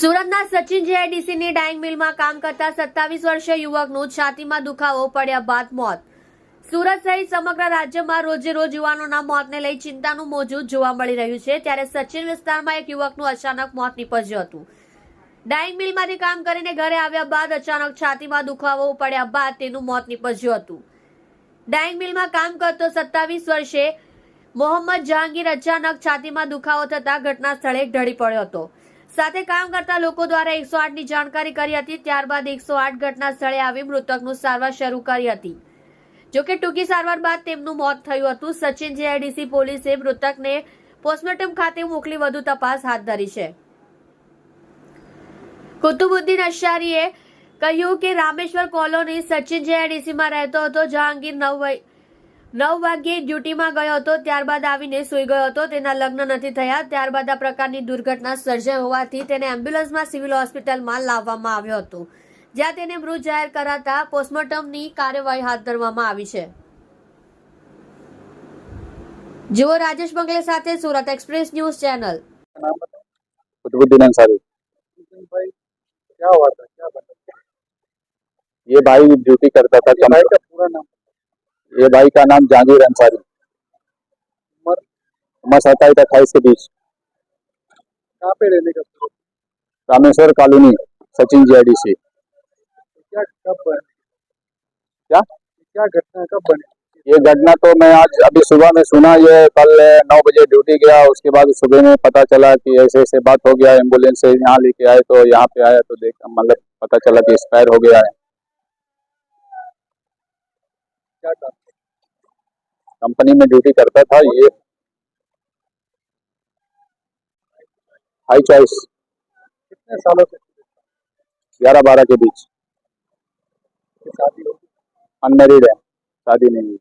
સુરતના સચિન જેઆઈડીસીની ડાઇંગ મિલમાં કામ કરતા સત્તાવીસ વર્ષીય યુવકનું છાતીમાં દુખાવો પડ્યા બાદ મોત. સુરત સહિત સમગ્ર રાજ્યમાં રોજે રોજ યુવાનોના મોતને લઈ ચિંતાનું મોજું જોવા મળી રહ્યું છે. ત્યારે સચિન વિસ્તારમાં એક યુવકનું અચાનક મોત નીપજ્યું હતું. ડાઇંગ મિલમાંથી કામ કરીને ઘરે આવ્યા બાદ અચાનક છાતીમાં દુખાવો પડ્યા બાદ તેનું મોત નીપજ્યું હતું. ડાઇંગ મિલમાં કામ કરતો સત્તાવીસ વર્ષે મોહમ્મદ જહાંગીર અચાનક છાતીમાં દુખાવો થતા ઘટના સ્થળે ઢળી પડ્યો હતો. સાથે કામ કરતા લોકો દ્વારા એકસો આઠની જાણકારી કરી હતી, ત્યારબાદ એકસો આઠ ઘટના સ્થળે આવી મૃતકનું સારવાર શરૂ કરી હતી. જોકે ટૂંકી સારવાર બાદ તેમનું મોત થયું હતું. સચિન જેઆઈડીસી પોલીસે મૃતકને પોસ્ટમોર્ટમ ખાતે મોકલી વધુ તપાસ હાથ ધરી છે. કુતુબુદ્દીન અશારીએ કહ્યું કે રામેશ્વર કોલોની સચિન જેઆઈડીસીમાં રહેતો હતો જહાંગીર નવ નવ વાગ્યે ડ્યુટીમાં ગયો હતો ત્યારબાદ આવીને સૂઈ ગયો હતો તેના લગ્ન નથી થયા ત્યારબાદ આ પ્રકારની દુર્ઘટના સર્જાઈ હોવાથી તેને એમ્બ્યુલન્સમાં સિવિલ હોસ્પિટલમાં લાવવામાં આવ્યો હતો જ્યાં તેને મૃત જાહેર કરાતા પોસ્ટમોર્ટમની કાર્યવાહી હાથ ધરવામાં આવી છે જુઓ રાજેશ બંગલે સાથે સુરત એક્સપ્રેસ ન્યૂઝ ચેનલ नाम बताओ कुतुबुद्दीन अंसारी किशन भाई क्या हुआ था क्या बता ये भाई ड्यूटी करता था ये भाई कम, का पूरा नाम ये भाई का नाम जहांगीर अंसारी। उम्र? सत्ताईस अट्ठाईस के बीच। कहाँ पे रहने का रामेश्वर कॉलोनी सचिन जीआईडीसी क्या कब बने? क्या? क्या घटना कब बने? ये घटना तो मैं आज अभी सुबह में सुना ये कल नौ बजे ड्यूटी गया उसके बाद सुबह में पता चला कि ऐसे ऐसे बात हो गया एंबुलेंस से यहाँ लेके आए तो यहाँ पे आया तो देख मतलब पता चला कि एक्सपायर हो गया है। क्या कंपनी में ड्यूटी करता था ये हाई चॉइस कितने सालों से? ग्यारह बारह के बीच। शादी अनमेरिड है शादी नहीं हुई।